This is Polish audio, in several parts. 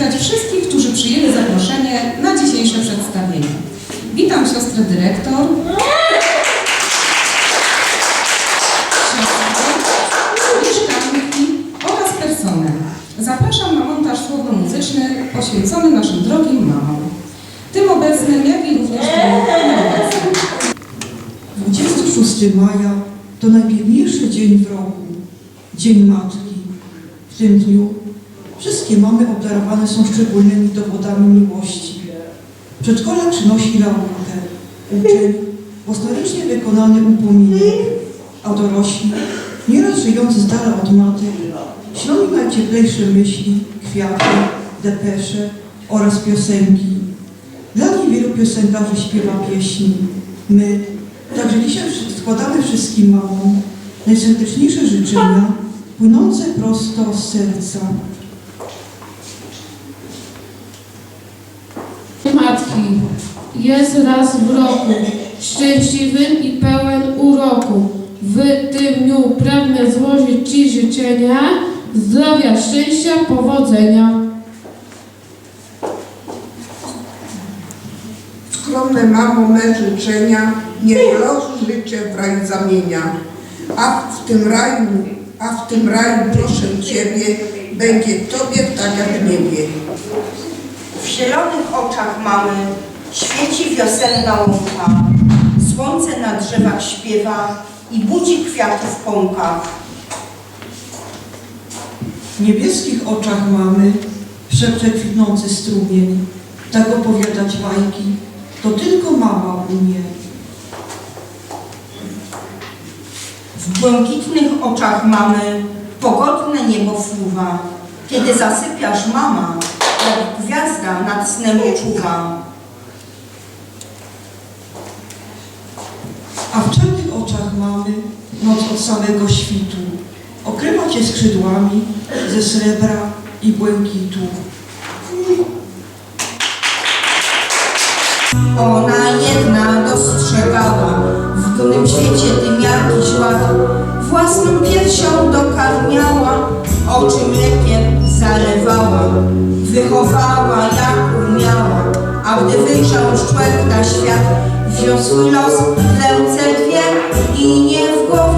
przywitać wszystkich, którzy przyjęli zaproszenie na dzisiejsze przedstawienie. Witam siostrę dyrektor. Zapraszam na montaż słowo-muzyczny poświęcony naszym drogim mamom. Tym obecnym, jak i również tym nieobecnym. 26 maja to najpiękniejszy dzień w roku, Dzień Matki. W tym dniu wszystkie mamy obdarowane są szczególnymi dowodami miłości. Przedszkola przynosi laurkę, uczeń, własnoręcznie wykonany upominek, a dorośli, nieraz żyjący z dala od matek, ślą im najcieplejsze myśli, kwiaty, depesze oraz piosenki. Dla nich wielu piosenkarzy śpiewa pieśni. My, także dzisiaj składamy wszystkim mamom najserdeczniejsze życzenia, płynące prosto z serca. Matki jest raz w roku, szczęśliwym i pełen uroku. W tym dniu pragnę złożyć Ci życzenia zdrowia, szczęścia, powodzenia. Skromne mamo me życzenia, niech los życie w raju zamienia. A w tym raju, a w tym raju proszę Ciebie, będzie Tobie tak jak w niebie. W zielonych oczach mamy świeci wiosenna łąka. Słońce na drzewach śpiewa i budzi kwiatów w pąkach. W niebieskich oczach mamy szepcze kwitnący strumień. Tak opowiadać bajki, to tylko mama umie. W błękitnych oczach mamy pogodne niebo fruwa. Kiedy zasypiasz mama, jak gwiazda nad snem czuwa. A w czarnych oczach mamy noc od samego świtu. Okrywa cię skrzydłami ze srebra i błękitu. Ona jedna dostrzegała w dumnym świecie tym jakiś ład. Własną piersią dokarmiała, oczy mlekiem zalewała. Wychowała jak umiała, a gdy wyjrzał człowiek na świat, swój los w ręce dwie i nie w głowie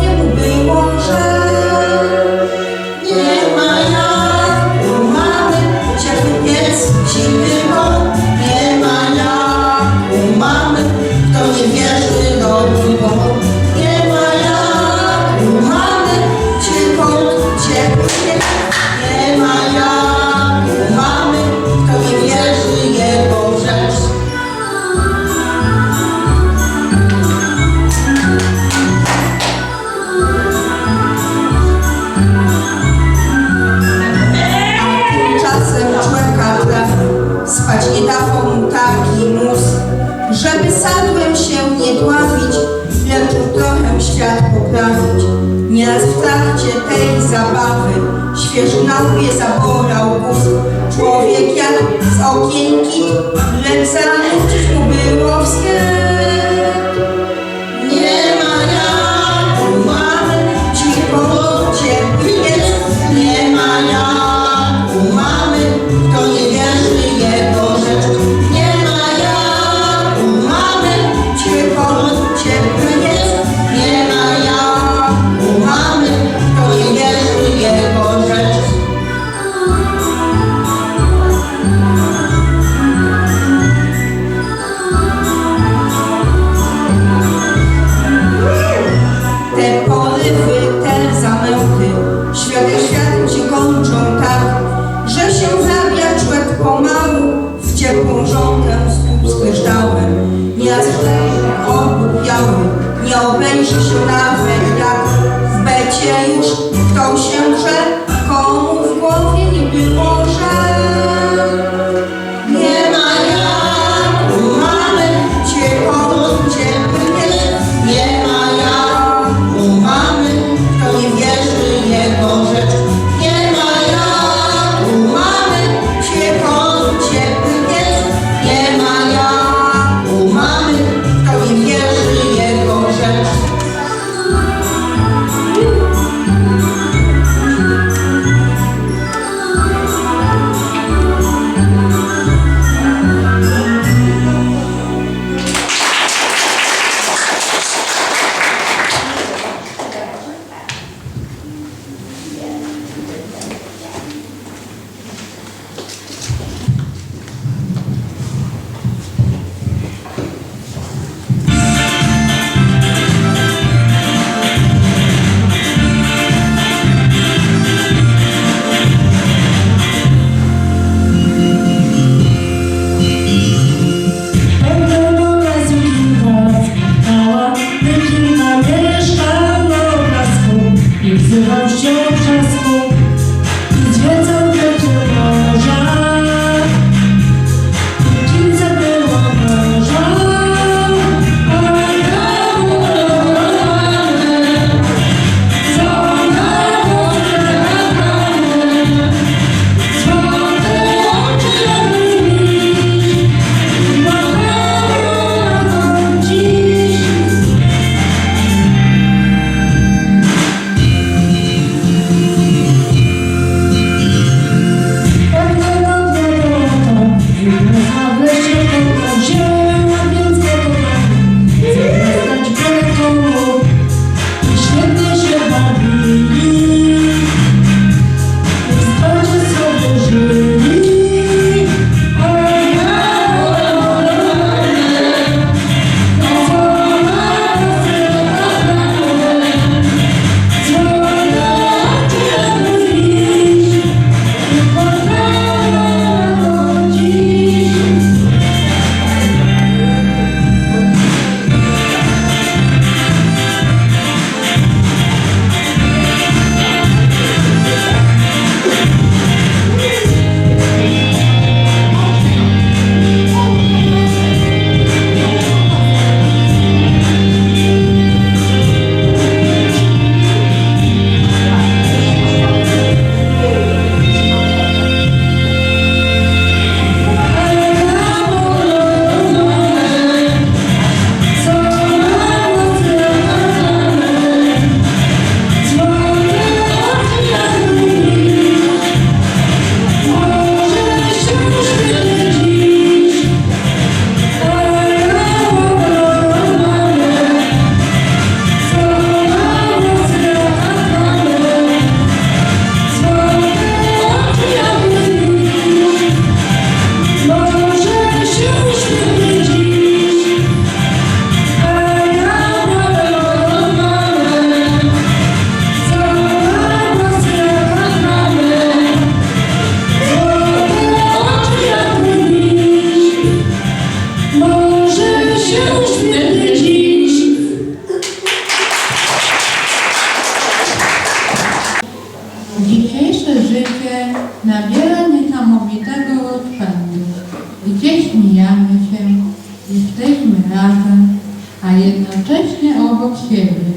jednocześnie obok siebie.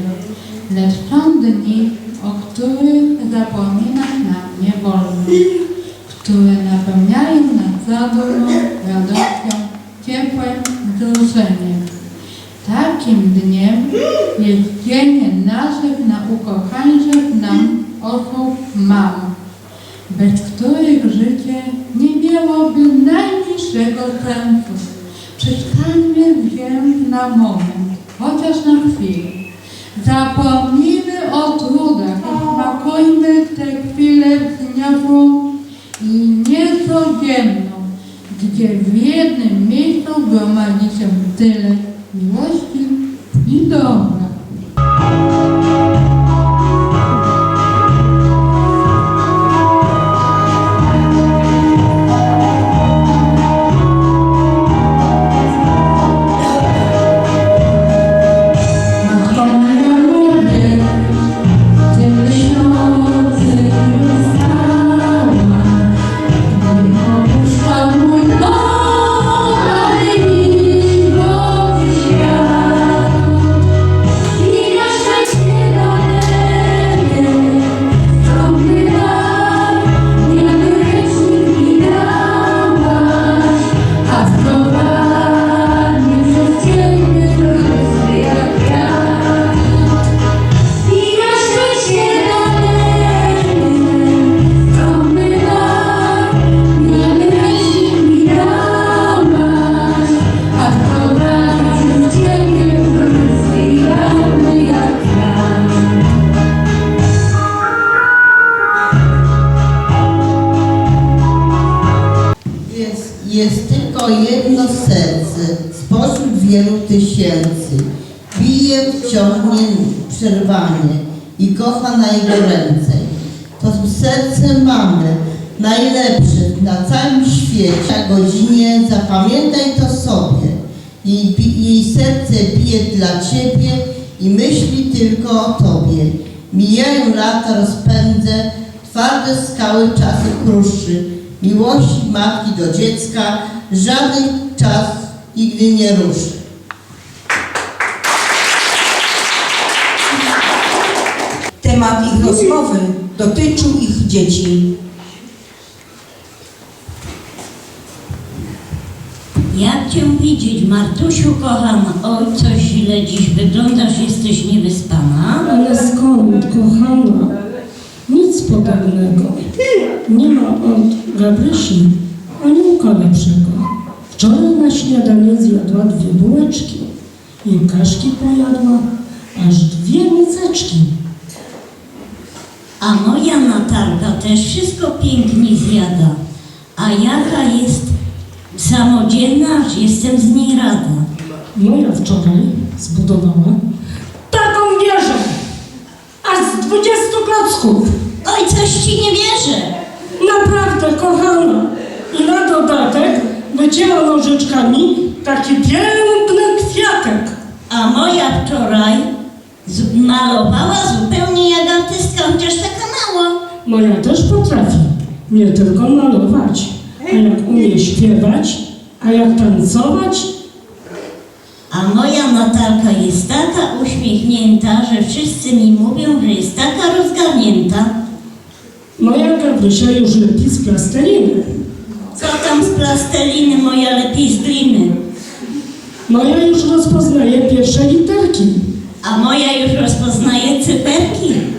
Lecz są dni, o których zapominać nam nie wolno, które napełniają nas zadumą, radością, ciepłem, wzruszeniem. Takim dniem jest dzień naszych naukochańszych nam osób mam, bez których życie nie miałoby najmniejszego sensu. Przestańmy wziąć na moment, chociaż na chwilę. Zapomnijmy o trudach smakujmy tę chwilę wzniosłą i niecodzienną, gdzie w jednym miejscu gromadzi się tyle miłości najgoręcej. To serce mamy, najlepsze na całym świecie. Na godzinie zapamiętaj to sobie. Jej, jej serce bije dla Ciebie i myśli tylko o Tobie. Mijają lata, rozpędzę, twarde skały czasy kruszy. Miłości matki do dziecka żaden czas nigdy nie ruszy. Temat ich rozmowy dotyczył ich dzieci. Jak cię widzieć, Martusiu kochana? Oj, coś źle dziś wyglądasz, jesteś niewyspana. Ale skąd, kochana? Nic podobnego. Nie ma od Gabrysi aniołka lepszego. Wczoraj na śniadanie zjadła dwie bułeczki i kaszki pojadła aż dwie miseczki. A moja Natalka też wszystko pięknie zjada. A jaka jest samodzielna, że jestem z niej rada. Moja wczoraj zbudowała taką wieżę, aż z dwudziestu klocków. Oj, coś ci nie wierzę. Naprawdę, kochana. I na dodatek wycięła nożyczkami taki piękny kwiatek. A moja wczoraj malowała zupełnie jak artystka, chociaż taka mała. Moja też potrafi nie tylko malować, a jak umie śpiewać, a jak tancować, A moja Natalka jest taka uśmiechnięta, że wszyscy mi mówią, że jest taka rozgarnięta. moja Gabrysia już lepi z plasteliny. Co tam z plasteliny, moja lepiej z gliny. Moja już rozpoznaje pierwsze literki. A moja już rozpoznaje cyferki.